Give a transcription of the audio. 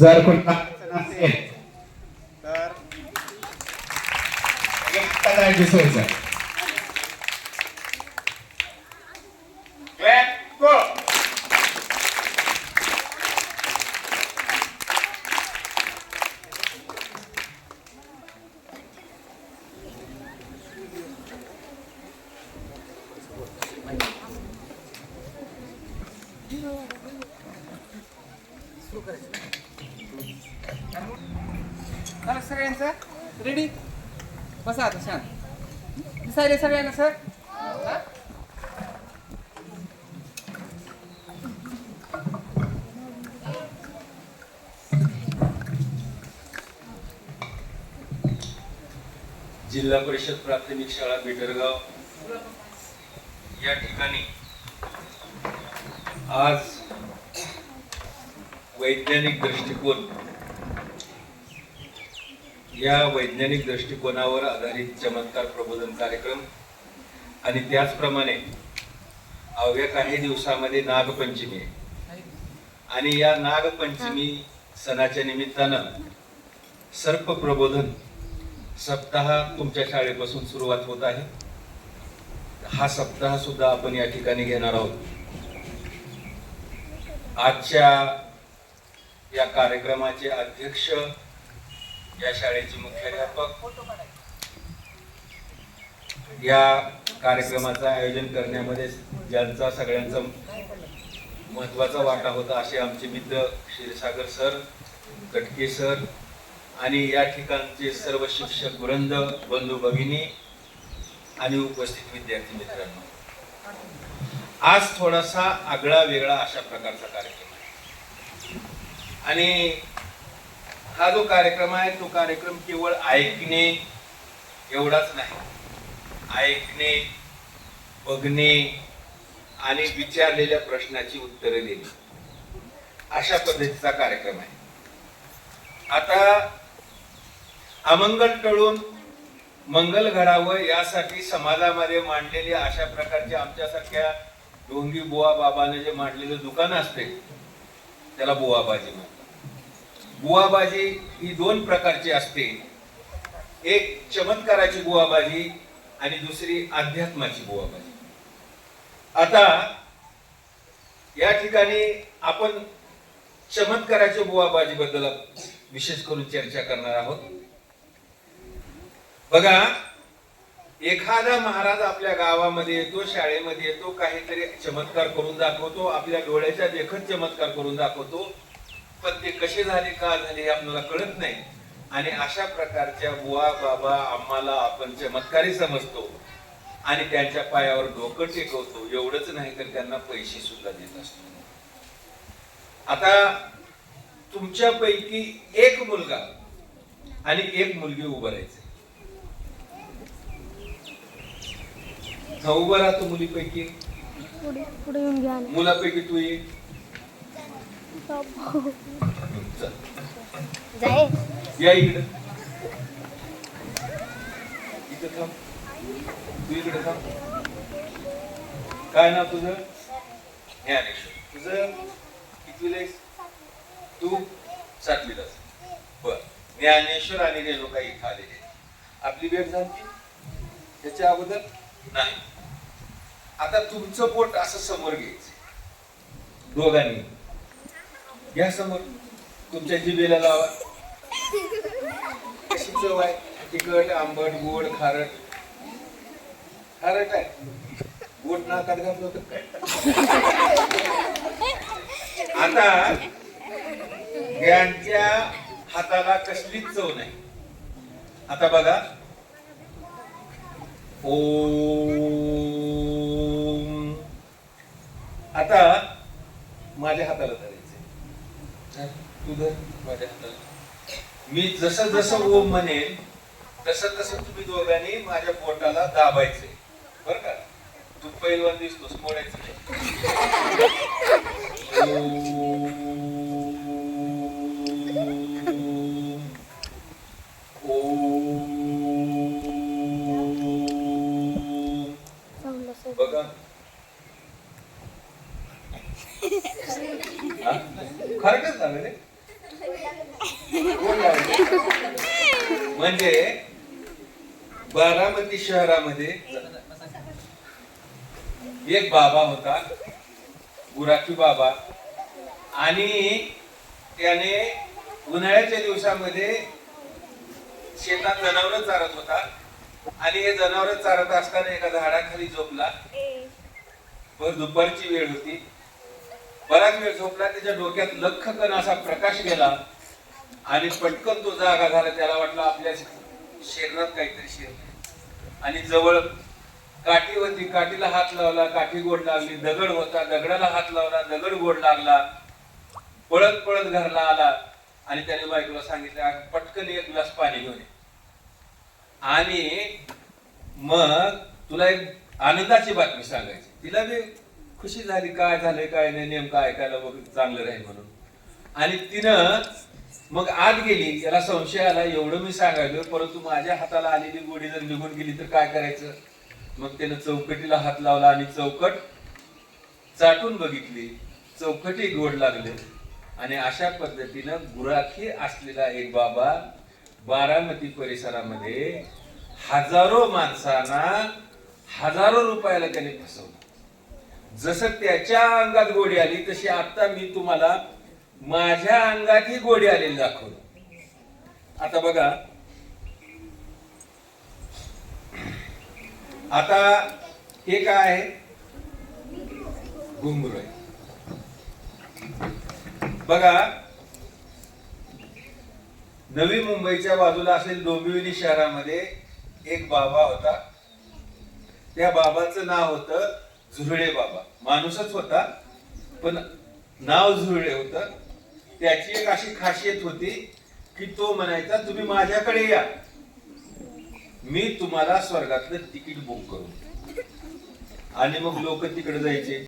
जर कोणी अडचण असेल तर सगळ्यांची सोय सर Clap, झालं सगळ्यांचं रेडी बसा आता छान दिसायले सगळ्यांना सर जिल्हा परिषद प्राथमिक शाळा बिटरगाव. या ठिकाणी आज वैज्ञानिक दृष्टिकोन. या वैज्ञानिक दृष्टिकोनावर आधारित चमत्कार प्रबोधन कार्यक्रम आणि त्याचप्रमाणे अवघ्या काही दिवसामध्ये नागपंचमी आहे. आणि या नागपंचमी सणाच्या निमित्तानं सर्प प्रबोधन सप्ताह तुमच्या शाळेपासून सुरुवात होत आहे. हा सप्ताह सुद्धा आपण या ठिकाणी घेणार आहोत. आजच्या या कार्यक्रमाचे अध्यक्ष या शाळेचे मुख्याध्यापक या कार्यक्रमाचं आयोजन करण्यामध्ये ज्यांचा सगळ्यांचा महत्त्वाचा वाटा होता असे आमचे मित्र क्षीरसागर सर कटके सर आणि या ठिकाणचे सर्व शिक्षक वृंद बंधू भगिनी आणि उपस्थित विद्यार्थी मित्रांनो. आज थोडासा आगळा वेगळा अशा प्रकारचा कार्यक्रम. आणि हा जो कार्यक्रम आहे तो कार्यक्रम केवळ ऐकणे एवढाच नाही. ऐकणे बघणे आणि विचारलेल्या प्रश्नाची उत्तरे देणे. अशा पद्धतीचा कार्यक्रम आहे. आता अमंगल टळून मंगल घडावं यासाठी समाजामध्ये मांडलेली अशा प्रकारचे आमच्यासारख्या डोंगी बुवा बाबाने जे मांडलेलं दुकान असते त्याला बुवाबाजी म्हणतात. बुवाबाजी ही दोन प्रकारची असते. एक चमत्काराची बुवाबाजी आणि दुसरी अध्यात्माची बुवाबाजी. आता या ठिकाणी आपण चमत्काराच्या बुवाबाजी बद्दल विशेष करून चर्चा करणार आहोत. बघा एखादा महाराज आपल्या गावामध्ये येतो शाळेमध्ये येतो काहीतरी चमत्कार करून दाखवतो आपल्या डोळ्याच्या देखत चमत्कार करून दाखवतो. पण ते कसे झाले का झाले हे आपल्याला कळत नाही. आणि अशा प्रकारच्या बुवा बाबा आम्हाला आपण चमत्कारी समजतो. आणि त्यांच्या पायावर डोकं टेकवतो. एवढंच नाही तर त्यांना पैसे सुद्धा देत असतो. आता तुमच्यापैकी एक मुलगा आणि एक मुलगी उभं राहायचे. हा उभा राहतो मुलीपैकी पुढे पुढे येऊन घ्या ना. मुलापैकी तू ये. चल. जाय. या इकडे. इकडे थांब. तू इकडे थांब. काय नाव तुझं? ज्ञानेश्वर तुझं कितवीला आहेस तू सातवीला बर. ज्ञानेश्वर आणि रेणुका इथं आलेले आपली भेट झाली? त्याच्या अगोदर? नाही. आता तुमचं बोट असं समोर घ्यायचं. दोघांनी. घ्या समोर. तुमच्या जिभेला लावा. कशी चव आहे. तिखट आंबट गोड खारट. खारट आहे. गोड नाकात घातलं होतं. काय आता यांच्या हाताला कसलीच चव नाही. आता बघा. ओ. आता माझ्या हाताला धरायचे तू धर माझ्या हाताला. मी जसं जसं ओम म्हणेन तसं तसं तुम्ही दोघांनी माझ्या पोटाला दाबायचे बर का? तू पैलवान दिसतोस मोडायचं बघा? खरं घरातच लावले कोण लावले? म्हणजे बारामती शहरामध्ये एक बाबा होता गुराखी बाबा. आणि त्याने उन्हाळ्याच्या दिवसामध्ये शेतात जनावर चारत होता. आणि हे जनावर चारत असताना एका झाडाखाली झोपला. दुपारची वेळ होती. बराच वेळ झोपला त्याच्या डोक्यात लख कण असा प्रकाश गेला आणि पटकन तो जागा झाला त्याला वाटलं आपल्या शरीरात काहीतरी शिर आणि जवळ काठी होती काठीला हात लावला काठी गोड लागली दगड होता दगडाला हात लावला दगड गोड लागला पळत पळत घरला आला आणि त्याने बायकोला सांगितलं पटकन एक ग्लास पाणी घेऊन आणि मग तुला एक आनंदाची बातमी सांगायची. तिला बी खुशी झाली काय झालंय काय नाही नेमकं ऐकायला बघ चांगलं राहील म्हणून. आणि तिनं मग आत गेली याला संशय आला एवढं मी सांगायलो परंतु माझ्या हाताला आलेली गोडी जर निघून गेली तर काय करायचं? मग त्यानं चौकटीला हात लावला आणि चौकट चाटून बघितली. चौकटी गोड लागले. आणि अशा पद्धतीनं गुराखी असलेला एक बाबा बारामती परिसरामध्ये हजारो माणसांना हजारो रुपयाला त्याने फसवलं. जसं त्याच्या अंगात गोडी आली तशी आता मी तुम्हाला माझ्या अंगातही गोडी आलेली दाखवतो. आता बघा. आता हे काय आहे? घुंगरू आहे. बघा. नवी मुंबईच्या बाजूला असेल डोंबिवली शहरामध्ये एक बाबा होता. त्या बाबाचं नाव होतं झुरळे बाबा. माणूसच होता पण नाव झुरळे होतं. त्याची एक अशी खासियत होती की तो म्हणायचा तुम्ही माझ्याकडे या. मी तुम्हाला स्वर्गातलं तिकीट बुक करू आणि मग लोक तिकडे जायचे.